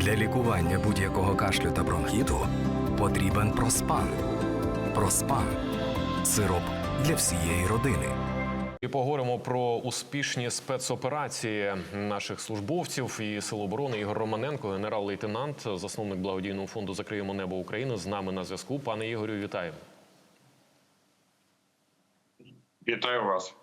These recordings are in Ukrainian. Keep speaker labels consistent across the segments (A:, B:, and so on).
A: Для лікування будь-якого кашлю та бронхіту потрібен проспан. Проспан сироп для всієї родини.
B: І поговоримо про успішні спецоперації наших службовців і Сил оборони Ігор Романенко, генерал-лейтенант, засновник благодійного фонду Закриємо небо України. З нами на зв'язку. Пане Ігорю, вітаю.
C: Вітаю вас.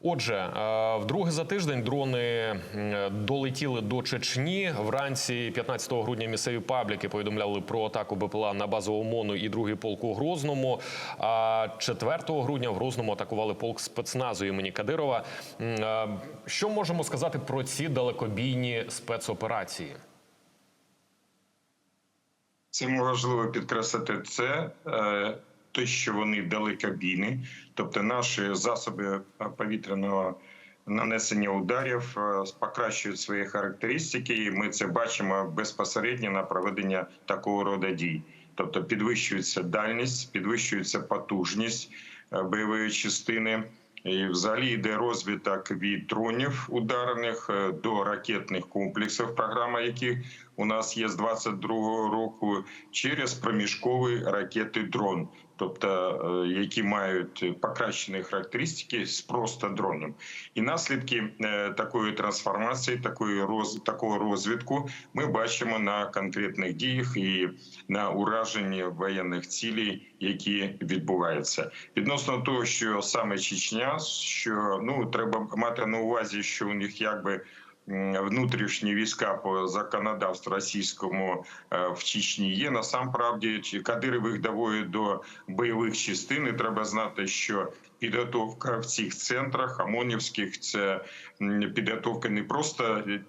B: Отже, е, вдруге за тиждень дрони е, долетіли до Чечні. Вранці 15 грудня місцеві пабліки повідомляли про атаку БПЛА на базу ОМОНу і другий полк у Грозному. А 4 грудня в Грозному атакували полк спецназу імені Кадирова. Е, Що можемо сказати про ці далекобійні спецоперації?
C: Це важливо підкреслити це. Те, що вони далекобійні, тобто наші засоби е, повітряного нанесення ударів е, покращують свої характеристики, і ми це бачимо безпосередньо на проведення такого роду дій. Тобто підвищується дальність, підвищується потужність е, бойової частини. І взагалі йде розвиток від дронів ударних е, до ракетних комплексів, програма яких у нас є з 22-го року, через проміжковий ракети дрон, тобто е, які мають покращені характеристики з просто дроном. І наслідки е, такої трансформації, такої роз, такого розвитку ми бачимо на конкретних діях і на ураженні воєнних цілей, які відбуваються. Відносно того, що саме Чечня, що ну треба мати на увазі, що у них якби. Внутрішні війська по законодавству російському е, в Чечні є. Насамправді чи Кадиров їх доводить до бойових частин. І треба знати, що підготовка в цих центрах ОМОНівських – це підготовка не просто е,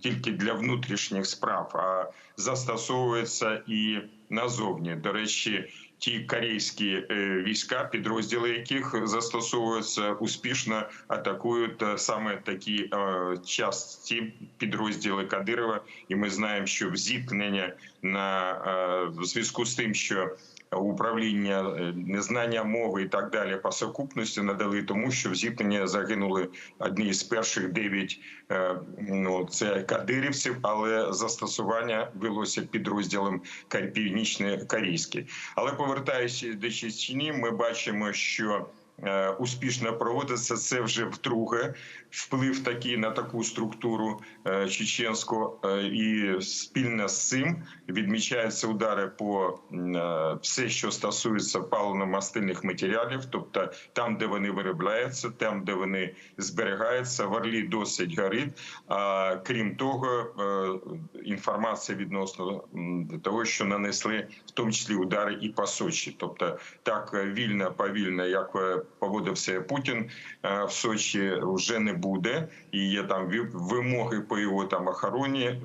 C: тільки для внутрішніх справ, а застосовується і назовні. До речі, ті корейські е, війська, підрозділи яких застосовуються успішно атакують е, саме такі е, часті підрозділи Кадирова. І ми знаємо, що зіткнення на зв'язку з тим, що Управління е, незнання мови і так далі по сукупності надали тому, що в зіткненні загинули одні з перших дев'ять е, ну це кадирівців, але застосування велося підрозділом Кар- північно-корейський. Але повертаючись до Чечні, ми бачимо, що успішно проводиться це вже вдруге. Вплив такий на таку структуру е, чеченську, е, і спільно з цим відмічаються удари по е, все, що стосується паливно-мастильних матеріалів, тобто там, де вони виробляються, там, де вони зберігаються, в Орлі досить горить. А крім того, е, інформація відносно того, що нанесли в тому числі удари і по Сочі, тобто так е, вільно, повільно, як е, поводився Путін е, в Сочі, вже не буде. І є там вимоги по його там охороні. е,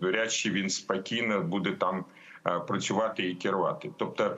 C: Вряд чи він спокійно буде там е, працювати і керувати. Тобто,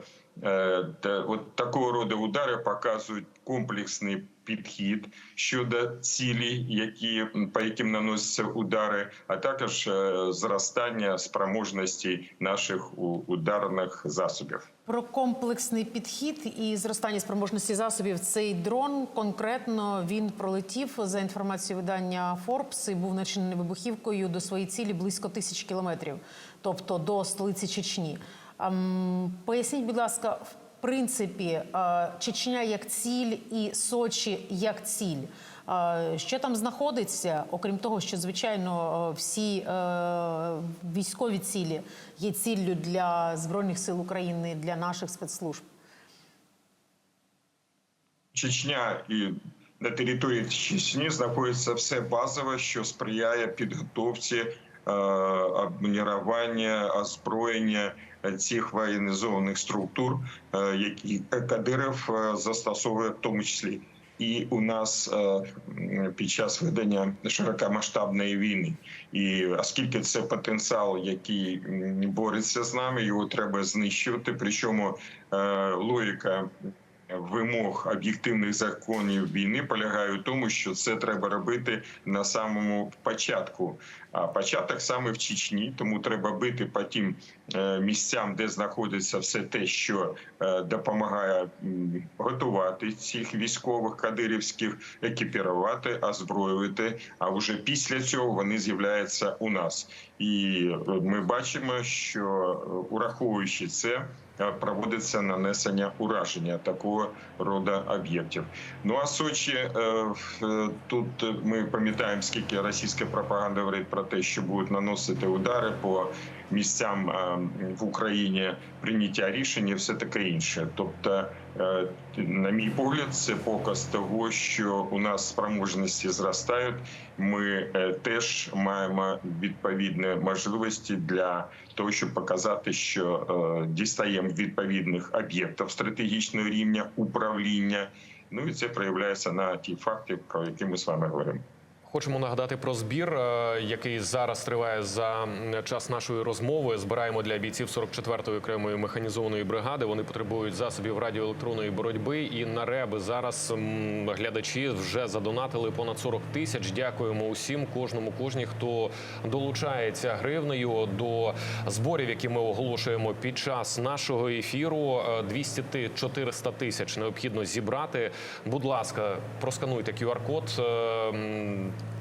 C: от такого роду удари показують комплексний підхід щодо цілі, які по яким наносяться удари, а також зростання спроможності наших ударних засобів.
D: Про комплексний підхід і зростання спроможності засобів цей дрон конкретно він пролетів за інформацією видання Forbes і був начинений вибухівкою до своєї цілі близько тисяч кілометрів, тобто до столиці Чечні. Ем, Поясніть, будь ласка, в принципі, е, Чечня як ціль і Сочі як ціль. Що там знаходиться, окрім того, що звичайно е, всі е, військові цілі є ціллю для збройних сил України, для наших спецслужб.
C: Чечня і на території Чечні знаходиться все базове, що сприяє підготовці е, обмінірування, озброєння цих воєнізованих структур, які Кадиров застосовує в тому числі. І у нас е, під час ведення широкомасштабної війни, і оскільки це потенціал, який бореться з нами, його треба знищувати. Причому е, логіка вимог об'єктивних законів війни полягає в тому, що це треба робити на самому початку. А початок саме в Чечні, тому треба бити по тим е, місцям, де знаходиться все те, що е, допомагає готувати цих військових кадирівських, екіпірувати, озброювати. А вже після цього вони з'являються у нас. І е, ми бачимо, що ураховуючи це. Е, Проводиться нанесення ураження такого роду об'єктів. Ну а Сочі е, е, тут ми пам'ятаємо, скільки російська пропаганда говорить про те, що будуть наносити удари по місцям е, в Україні прийняття рішень і все таке інше. Тобто, е, на мій погляд, це показ того, що у нас спроможності зростають. Ми е, теж маємо відповідні можливості для того, щоб показати, що дістаємо відповідних об'єктів стратегічного рівня управління. Ну і це проявляється на ті факти, про які ми з вами говоримо.
B: Хочемо нагадати про збір, е, який зараз триває за час нашої розмови. Збираємо для бійців 44-ї окремої механізованої бригади. Вони потребують засобів радіоелектронної боротьби. І на реби зараз глядачі вже задонатили понад 40 тисяч. Дякуємо усім, кожному, кожній, хто долучається гривнею до зборів, які ми оголошуємо під час нашого ефіру. Е, 200-400 тисяч необхідно зібрати. Будь ласка, проскануйте QR-код.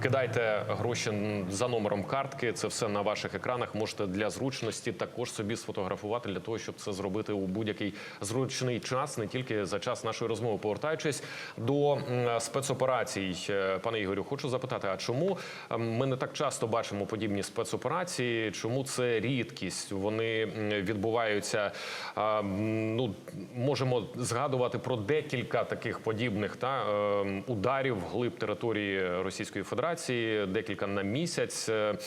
B: Кидайте гроші за номером картки. Це все на ваших екранах. Можете для зручності також собі сфотографувати для того, щоб це зробити у будь-який зручний час, не тільки за час нашої розмови. Повертаючись до спецоперацій, Е, пане Ігорю, хочу запитати: а чому ми не так часто бачимо подібні спецоперації? Чому це рідкість? Вони відбуваються. Ну можемо згадувати про декілька таких подібних та е, ударів вглиб території Російської Федерації, декілька на місяць. Е,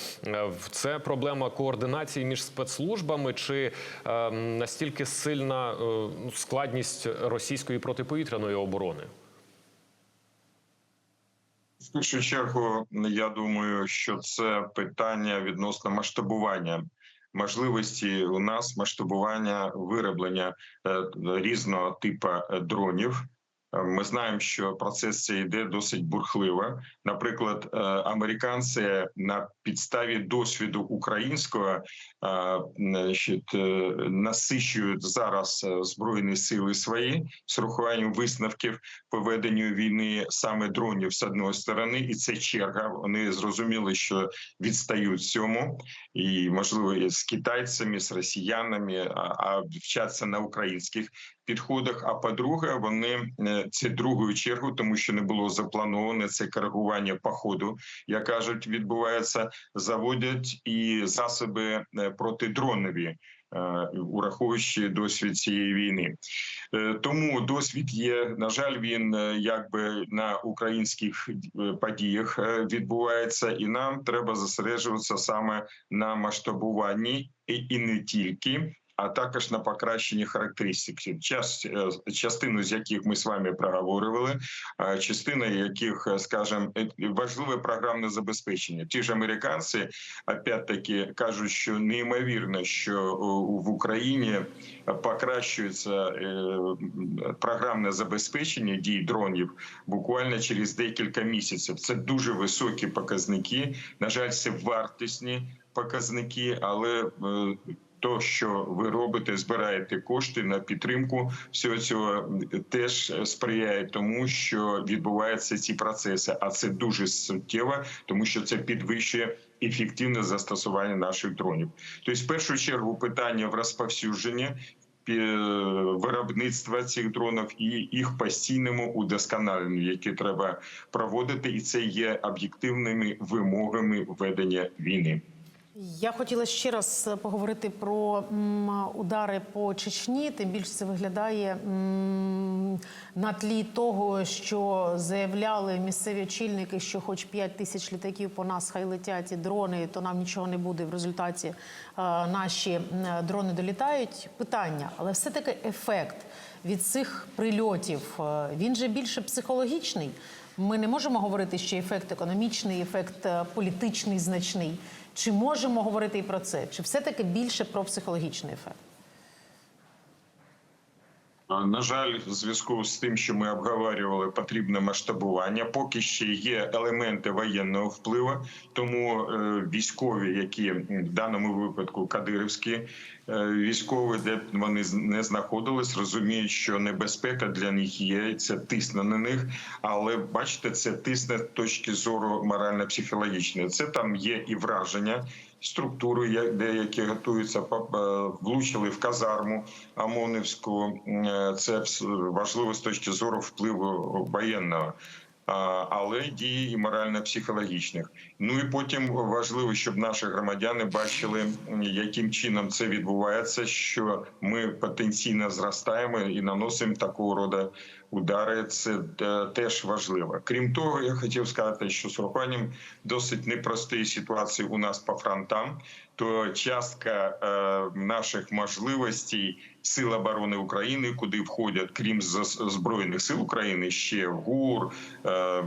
B: Це проблема координації між спецслужбами чи е, настільки сильна е, складність російської протиповітряної оборони?
C: В першу чергу, я думаю, що це питання відносно масштабування можливості у нас масштабування вироблення різного типу дронів. Ми знаємо, що процес цей йде досить бурхливо. Наприклад, е, американці на підставі досвіду українського е, значить, е, насичують зараз збройні сили свої з урахуванням висновків по веденню війни саме дронів з одної сторони, і це черга. Вони зрозуміли, що відстають цьому, і можливо з китайцями, з росіянами, а вчаться на українських підходах. А по-друге, вони е, це другою чергу, тому що не було заплановане це коригування по ходу, як кажуть, відбувається, заводять і засоби е, протидронові. е, Ураховуючи досвід цієї війни, тому досвід є. На жаль, він якби на українських подіях відбувається, і нам треба зосереджуватися саме на масштабуванні і не тільки. А також на покращенні характеристик, е, частину з яких ми з вами проговорювали, частина яких, е, скажімо, е, важливе програмне забезпечення. Ті ж американці опять-таки кажуть, що неймовірно, що в Україні покращується програмне забезпечення дій дронів буквально через декілька місяців. Це дуже високі показники. На жаль, це вартісні показники, але то, що ви робите, збираєте кошти на підтримку всього цього, теж сприяє тому, що відбуваються ці процеси. А це дуже суттєво, тому що це підвищує ефективне застосування наших дронів. Тобто, в першу чергу, питання в розповсюдженні. Виробництва цих дронів і їх постійному удосконаленню, яке треба проводити, і це є об'єктивними вимогами ведення війни.
D: Я хотіла ще раз поговорити про удари по Чечні. Тим більше це виглядає на тлі того, що заявляли місцеві очільники, що хоч 5 тисяч літаків по нас хай летять і дрони, то нам нічого не буде. В результаті е, наші дрони долітають. Питання, але все таки ефект від цих прильотів е, він же більше психологічний. Ми не можемо говорити, що ефект економічний, ефект е, політичний значний. Чи можемо говорити і про це? Чи все-таки більше про психологічний ефект?
C: На жаль, в зв'язку з тим, що ми обговорювали, потрібне масштабування. Поки ще є елементи воєнного впливу, тому е, військові, які в даному випадку кадирівські е, військові, де б вони не знаходились, розуміють, що небезпека для них є, це тисне на них. Але бачите, це тисне з точки зору морально-психологічної. Це там є і враження. Структури, як- деякі готуються, влучили в казарму ОМОНівську. Е, Це важливо з точки зору впливу воєнного. Але дії і морально-психологічних. Ну і потім важливо, щоб наші громадяни бачили, яким чином це відбувається, що ми потенційно зростаємо і наносимо такого роду удари. Це теж важливо. Крім того, я хотів сказати, що з урахуванням досить непростої ситуації у нас по фронтам, то частка е, наших можливостей Сил оборони України, куди входять, крім збройних сил України, ще ГУР, е,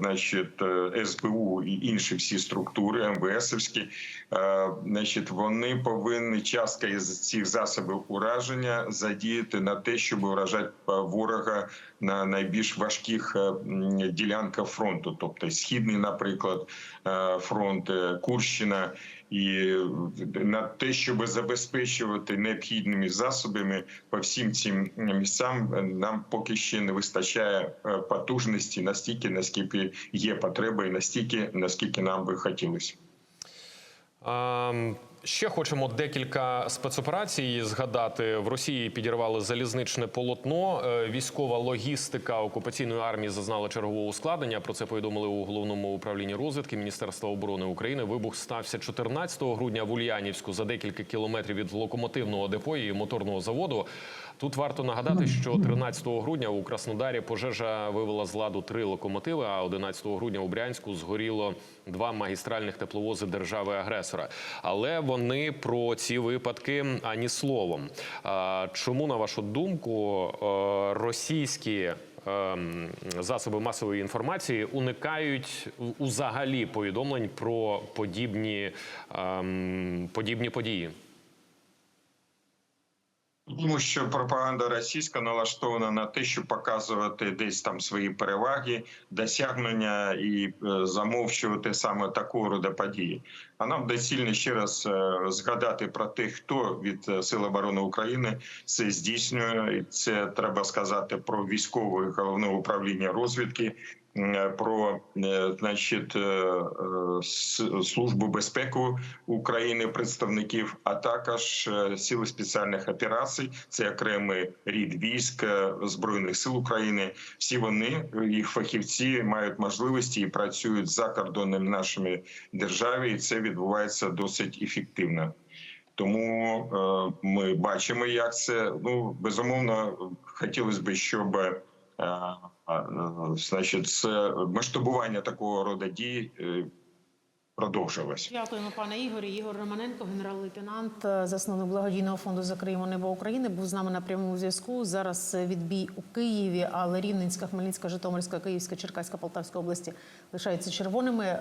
C: значить, е, СБУ і інші всі структури, МВСівські, значить, вони повинні частка із цих засобів ураження задіяти на те, щоб уражати ворога на найбільш важких е, ділянках фронту, тобто східний, наприклад, е, фронт, е, Курщина. І на те, щоб забезпечувати необхідними засобами по всім цим місцям, нам поки ще не вистачає потужності настільки, наскільки є потреба, і настільки, наскільки нам би хотілося.
B: Ще хочемо декілька спецоперацій згадати. В Росії підірвали залізничне полотно. Е, Військова логістика окупаційної армії зазнала чергового ускладнення. Про це повідомили у головному управлінні розвідки Міністерства оборони України. Вибух стався 14 грудня в Ульянівську за декілька кілометрів від локомотивного депо і моторного заводу. Тут варто нагадати, що 13 грудня у Краснодарі пожежа вивела з ладу три локомотиви. А 11 грудня у Брянську згоріло два магістральних тепловози держави-агресора. Але вони про ці випадки ані словом. Чому, на вашу думку, е, російські ем, засоби масової інформації уникають узагалі повідомлень про подібні, ем, подібні події?
C: Тому що пропаганда російська налаштована на те, щоб показувати десь там свої переваги, досягнення і е, замовчувати саме такого роду події. А нам доцільно ще раз е, згадати про тих, хто від е, Сил оборони України це здійснює. Це треба сказати про військове головне управління розвідки. Е, Про е, значить е, службу безпеки України, представників, а також сили спеціальних операцій, це окремий рід військ збройних сил України. Всі вони їх фахівці мають можливості і працюють за кордоном нашої держави, і це відбувається досить ефективно. Тому ми бачимо, як це ну безумовно хотілося б, щоб значить, це масштабування такого роду дій е, продовжилось.
D: Дякуємо, пане Ігорі. Ігор Романенко, генерал-лейтенант, е, засновник благодійного фонду «Закриємо небо України, був з нами на прямому зв'язку. Зараз е, відбій у Києві, але Рівненська, Хмельницька, Житомирська, Київська, Черкаська, Полтавська області лишаються червоними.